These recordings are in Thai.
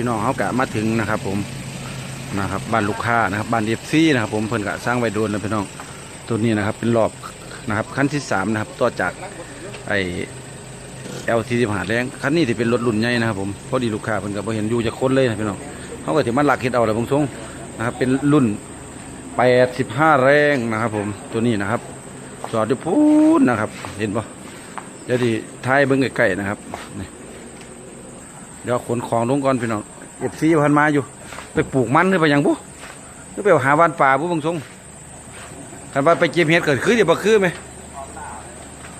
พี่น้องเขากะมาถึงนะครับผมนะครับบ้านลูกค้านะครับบ้านเอฟซีนะครับผมเพิ่นกะสร้างไว้โดนแล้วพี่น้องตัวนี้นะครับเป็นรอบนะครับขั้นที่สามนะครับต่อจากไอเอลทีสิบหาแรงคันนี้ที่เป็นรถรุ่นใหญ่นะครับผมพอดีลูกค้าเพิ่นก็บ่เห็นอยู่จะค้นเลยนะพี่น้องเขาก็ถือมันหลักเฮ็ดเอาแหละพงทรงนะครับเป็นรุ่นแปดสิบห้าแรงนะครับผมตัวนี้นะครับจอดอยู่พูนนะครับ เห็นปะเดี๋ยวดีท้ายเบิ้งใกล้ๆนะครับนี่ เดี๋ยวขนของลงก่อนพี่น้องเอฟซีพันมาอยู่ ไปปลูกมันหรือไปยังบุหรือไปหาบ้านป่าบุบางทรงกันว่าไปเก็บเห็ดเกิดขึ้นเดี๋ยวบ่คือไหม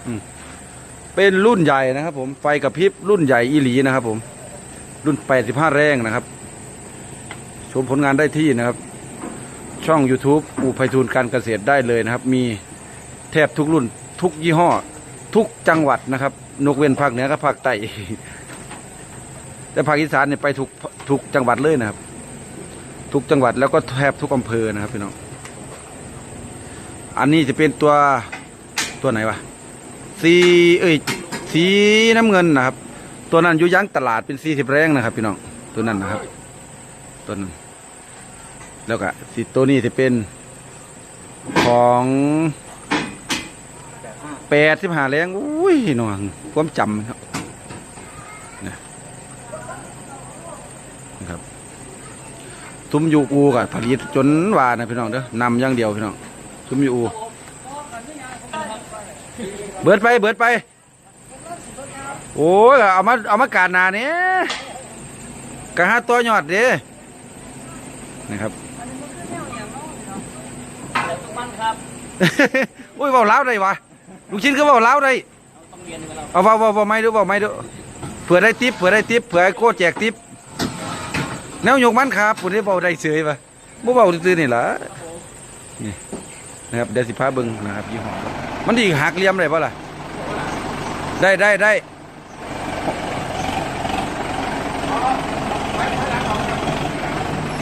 อืมเป็นรุ่นใหญ่นะครับ ผมไฟกับพริบรุ่นใหญ่อีหลีนะครับ ผม รุ่น85แรงนะครับ ชมผลงานได้ที่นะครับ ช่อง YouTube อูไพฑูรย์การเกษตรได้เลยนะครับ มีแทบทุกรุ่น ทุกยี่ห้อ ทุกจังหวัดนะครับนกเว้นภาคเหนือกับภาคใต้ แต่ภาคอีสานเนี่ยไปทุกทุกจังหวัดเลยนะครับ ทุกจังหวัดแล้วก็แทบทุกอำเภอนะครับพี่น้องอันนี้จะเป็นตัวตัวไหนวะสีเอ้ยสีน้ำเงินนะครับ ตัวนั้นอยู่ยั้งตลาดเป็นสี่สิบแรงนะครับ พี่น้องตัวนั้นนะครับตัวนั้นแล้วก็สีตัวนี้จะเป็นของแปดสิบห้าแรงอุ้ยน่องความจำครับ นะ ครับซุ้มยูอูกับผลิตจนว่านะพี่น้องเด้อนำอย่างเดียวพี่น้องซุ้มยูอูเบิดไปเบิดไป โอ้ยเอามาเอามากาดหนาเนี้ยกะหาตัวยอดเด้นะครับมันครับโอ้ยเบาเล้าวได้วะลูกชิ้นก็เบาเล้าวได้ต้องเรียนไปแล้วเอาเบาเบาเบาไม่ดูเบาไม่ดูเผื่อได้ทิปเผื่อได้ทิปเผื่อไอ้โก้แจกทิป แนวยกมันครับปุ่นได้เบาได้เฉยปะบ่เบาตื้อๆนี่ล่ะนี่นะครับเดี๋ยวสิพาเบิ่งนะครับยี่ห้อมันดีหักเหลี่ยมได้ปะล่ะ ได้ได้ได้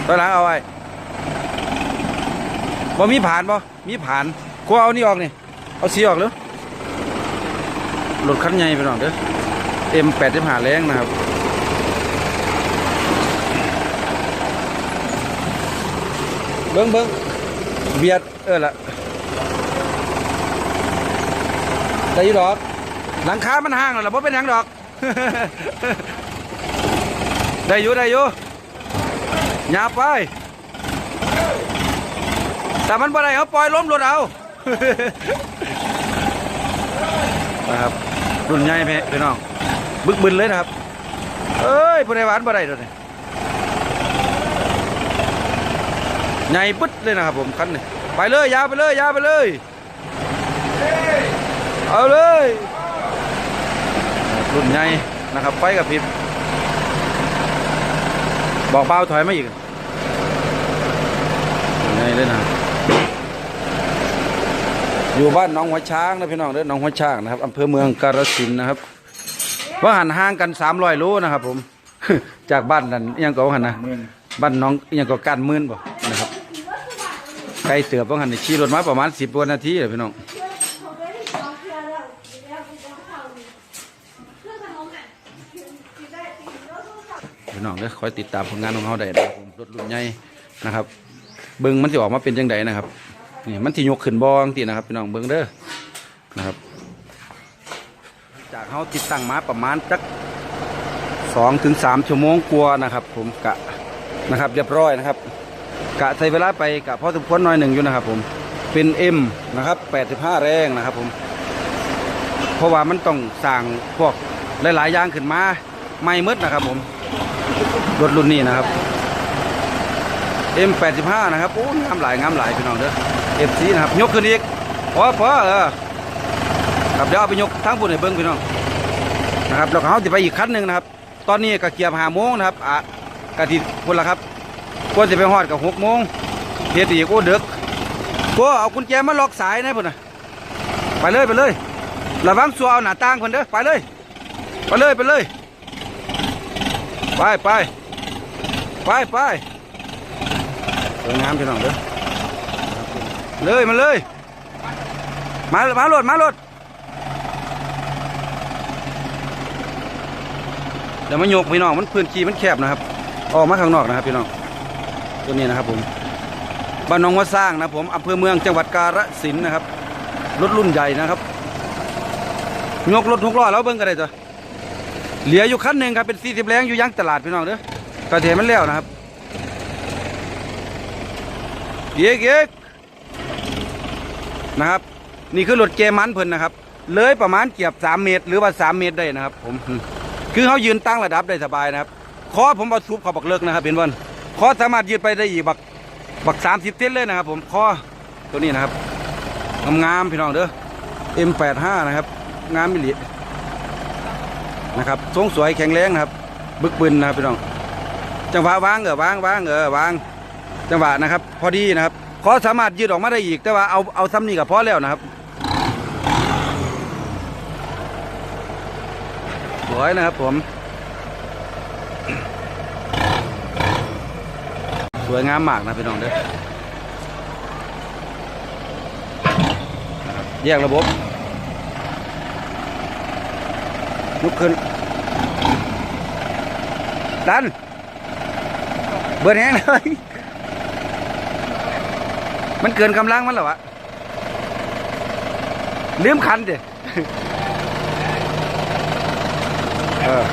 ตัวหลังเอาไว้บ่มีผ่านบ่มีผ่านกูเอานี่ออกนี่ เอาสีออกเลยรถคันใหญ่ไปหน่อยเด้อ M แปดสิบห้าแรงนะครับ บิ้งเบิ้งเบียดเออละได้ยี่ดอก หลังคามันห่างแล้วล่ะบ่เป็นหยังดอก ได้อยู่ได้อยู่หยาบไป แต่มันบ่ได้เอาปล่อยล้มรถเอา นะครับรุ่นใหญ่แม่พี่น้อง บึกบึนเลยนะครับ เอ้ยผู้ใดหวานบ่ได้ตัวนี้ ใหญ่ปึ๊ดเลยนะครับผมคันนี้ไปเลยยาวไปเลยยาวไปเลย เอาเลยรุ่นใหญ่นะครับไปกับพริบบอกเบาถอยมาอีกรุ่นใหญ่เลยนะครับอยู่บ้านหน้องหัวช้างนะพี่น้องเด้อหน้องหัวช้างนะครับอำเภอเมืองกาฬสินธุ์นะครับ ว่าหันห่างกัน300โลนะครับผม จากบ้านนั้นอิหยังก็ว่าหันนะบ้านน้องอิหยังก็กันหมื่นบ่นะครับ ไกลเตือบว่าหันนี่ขี่รถมาประมาณ10กว่านาทีเลยพี่น้องพี่น้องเด้อคอยติดตามผลงานของเขาได้นะครับผมรถรุ่นใหญ่นะครับ เบิ่งมันจะออกมาเป็นจังไดนะครับนี่มันที่ยกขึ้นบองทีนะครับพี่น้องเบิ้งเด้อนะครับ จากเขาติดตั้งมาประมาณจักสองถึงสามชั่วโมงกว่านะครับ ผมกะนะครับ เรียบร้อยนะครับ กะใช้เวลาไปกะพอสมควรหน่อยหนึ่งอยู่นะครับ ผมเป็น M นะครับ85 แรงนะครับ ผม เพราะว่ามันต้องสั่งพวกหลายๆอย่างขึ้นมาไม่มืดนะครับ ผมรถรุ่นนี้นะครับ M85 นะครับโอ้งามหลายงามหลายพี่น้องเด้อ FC นะครับ ยกขึ้นอีกพอพอเออครับเดี๋ยวเอาไปยกทั้งบุญให้เบิ้งพี่น้องนะครับแล้วเขาจะไปอีกคันหนึ่งนะครับ ตอนนี้ก็เกียบหาโมงนะครับอะกะทิพุ่นละครับ ควรจะไปฮอดกับหกโมงเฮ็ดอีกโอ้เด็กก็เอากุญแจมาล็อกสายนะพุ่นนะไปเลยไปเลยระวังสัวเอาหน้าต่างคนเด้อไปเลย ไปเลยไปเลยไปไปไปไปสวยงามพี่น้องเด้อเลยมาเลย มามาโหลดมาโหลดเดี๋ยวมาโยกพี่น้องมันพื้นที่มันแคบนะครับ ออกมาข้างนอกนะครับพี่น้อง ตัวนี้นะครับผมบ้านหนองวัดสร้างนะผมอำเภอเมืองจังหวัดกาฬสินธุ์นะครับรถรุ่นใหญ่นะครับยกรถหกล้อแล้วเบิ้งกันได้ตัวเหลืออยู่คันหนึ่งครับเป็น40แรงอยู่ยังตลาดพี่น้องเด้อกระเทียมมันแล้วนะครับเยกเยกนะครับ นี่คือรถเกมันเพิ่นนะครับ เลยประมาณเกียบ3เมตร หรือว่า3เมตรได้นะครับ ผม คือเขายืนตั้งระดับได้สบายนะครับคอผมเอาซุปเขาบักเลิกนะครับเป็นวัน คอสามารถยืดไปได้อีกบักบักสามสิบเซนเลยนะครับ ผมคอตัวนี้นะครับงามๆพี่น้องเด้อ M85 นะครับ งามมิลินะครับทรงสวยแข็งแรงนะครับ บึกบึนนะครับพี่น้อง จังหวะวางเออวางวางเออวาง จังหวะนะครับ พอดีนะครับคอสามารถยืดออกมาได้อีก แต่ว่าเอาเอาซ้ำนี่กับพอแล้วนะครับสวยนะครับผม สวยงามมากนะพี่น้องเด้อแยกระบบลุกขึ้น ดัน เบิร์นแห้งเลย มันเกินกำลังมันเหรอวะลืมคันดิเออ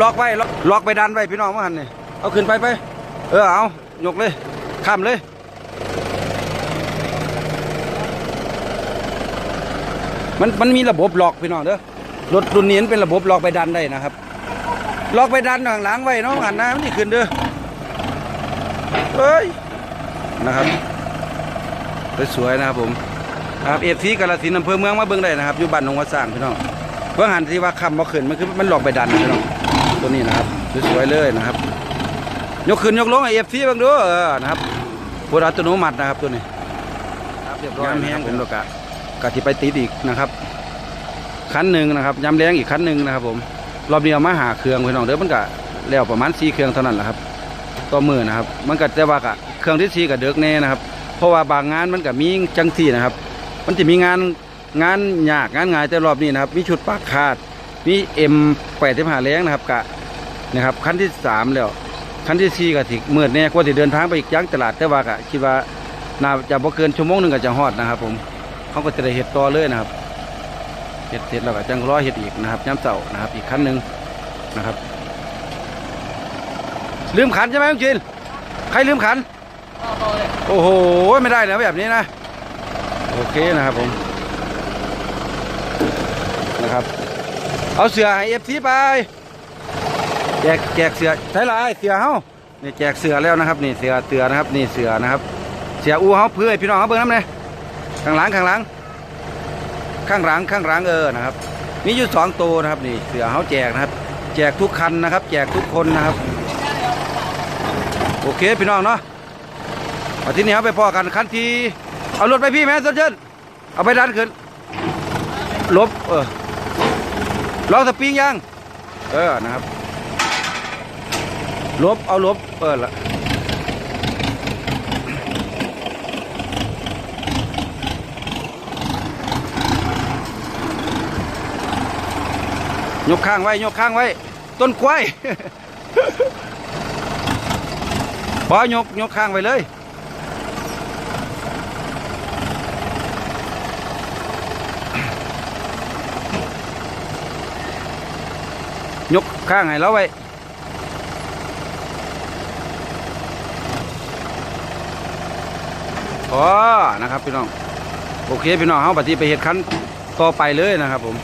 ล็อกไว้ ล็อกไปดันไว้พี่น้องว่าหันนี่ เอาขึ้นไปไป เออเอายกเลย ข้ามเลยมันมันมีระบบล็อกพี่น้องเด้อรถรุ่นนี้นเป็นระบบล็อกไปดันได้นะครับล็อกไปดันข้างหลังไว้เน้องหันหน้ามันนี่ขึ้นเด้อเฮ้ยนะครับสวยๆนะครับผมครับเอฟซีกาลสินอำเภอเมืองมาเบิ่งได้นะครับอยู่บ้านหนองวัดสร้างพี่น้องเพื่อหันที่ว่าคำบ่ขึ้นมันคือมันหลอกไปดันพี่น้องตัวนี้นะครับสวยๆเลยนะครับ ยกขึ้นยกลงไอเอฟซีบ้างดูเออนะครับพูดอัตโนมัตินะครับตัวนี้ครับเรียบร้อยยามแห้งผมแล้วกะกะที่ไปติดอีกนะครับคันหนึ่งนะครับยามแรงอีกคันหนึ่งนะครับ ผมรอบเดียวมาหาเครื่องพี่น้องเด้อมันกะแล้วประมาณสี่เครื่องเท่านั้นแหละครับต่อมือนะครับ มันก็แต่ว่ากะเครื่องที่สี่กับเด็กแน่นะครับ เพราะว่าบางงานมันก็มีจังสี่นะครับ มันจะมีงานงานยากงานง่ายแต่รอบนี้นะครับ มีชุดปากคาดมีเอ็มแปดที่หาแรงนะครับกะนะครับขั้นที่สามแล้ว ขั้นที่สี่ก็ถิเมื่อแน่กว่าจะเดินทางไปอีกยังตลาดแต่ว่ากะคิดว่าน่าจะบ่เกินชั่วโมงหนึ่งก็จะฮอดนะครับ ผมเขาก็จะได้เห็ดต่อเลยนะครับเห็ดเสร็จแล้วก็จังรอเห็ดอีกนะครับย้ำเสานะครับ อีกขั้นหนึ่งนะครับ ลืมขันใช่ไหมลุงจินใครลืมขันโอ้โหไม่ได้แล้วแบบนี้นะโอเคนะครับผมนะครับ เอาเสือให้เอฟซีไป แจกแจกเสือใช่ไรเสือเฮานี่แจกเสือแล้วนะครับ นี่เสือเตือนะครับ นี่เสือนะครับ เสืออูเฮาเพื่อพี่น้องเขาเบิ่งน้ำเลยข้างหลังข้างหลัง ข้างหลังข้างหลังเออนะครับ มีอยู่สองตัวนะครับ นี่เสือเฮาแจกนะครับ แจกทุกคันนะครับ แจกทุกคนนะครับ โอเคพี่น้องเนาะอาทีนี้เอาไปพอกันคันทีเอารถไปพี่แม่สนเชิญเอาไปดันขึ้นลบเออลองสปริงยังเออนะครับ ลบเอาลบเปิดละยกข้างไว้ยกข้างไว้ ต้นกล้วยบอยกยกข้างไว้เลยยกข้างให้เราไว้ อนะครับพี่น้องโอเคพี่น้องเขาปฏิไปเหตุคันต่อไปเลยนะครับผม